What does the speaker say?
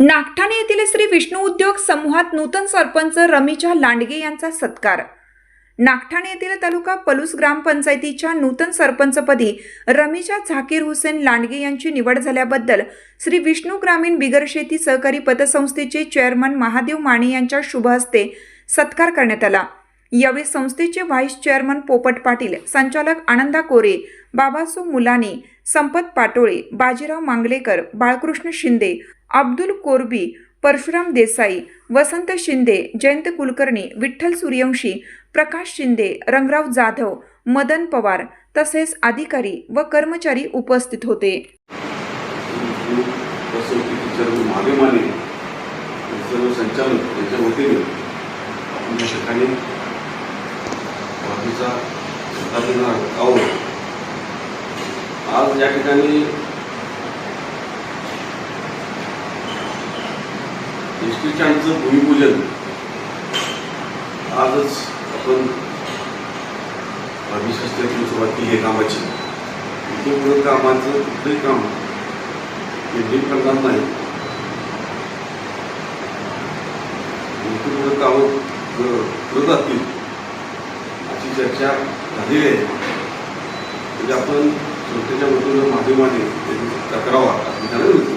नागठाणे येथील श्री विष्णू उद्योग समूहात नूतन सरपंच रमीच्या लांडगे यांचा सत्कार. नागठाणे येथील तालुका पलूस ग्रामपंचायतीच्या नूतन सरपंचपदी रमीजा झाकीर हुसेन लांडगे यांची निवड झाल्याबद्दल श्री विष्णू ग्रामीण बिगर शेती सहकारी पतसंस्थेचे चेअरमन महादेव माने यांच्या शुभ हस्ते सत्कार करण्यात आला. यावेळी संस्थेचे व्हाईस चेअरमन पोपट पाटील संचालक आनंदा कोरे बाबासू मुलानी संपत पाटोळे बाजीराव मांगलेकर बाळकृष्ण शिंदे अब्दुल कोरबी परशुराम देसाई वसंत शिंदे जयंत कुलकर्णी विठ्ठल सूर्यवंशी प्रकाश शिंदे रंगराव जाधव मदन पवार तसेच अधिकारी व कर्मचारी उपस्थित होते. सर्व संचालक यांच्या वतीने आपण या ठिकाणी बाकीचा सत्ता देणार आहोत आज या ठिकाणी एस टी भूमिपूजन. आजच आपण विशेषतेतून सुरुवात केली आहे कामाची. इथे पुढे कामाचं कुठलंही काम पेंडिंग करणार नाही. भरपूर कामं करत असतील अशी चर्चा झालेली आहे. म्हणजे आपण संस्थेच्या वतीनं माध्यमाने त्याची चर्चा करावा असं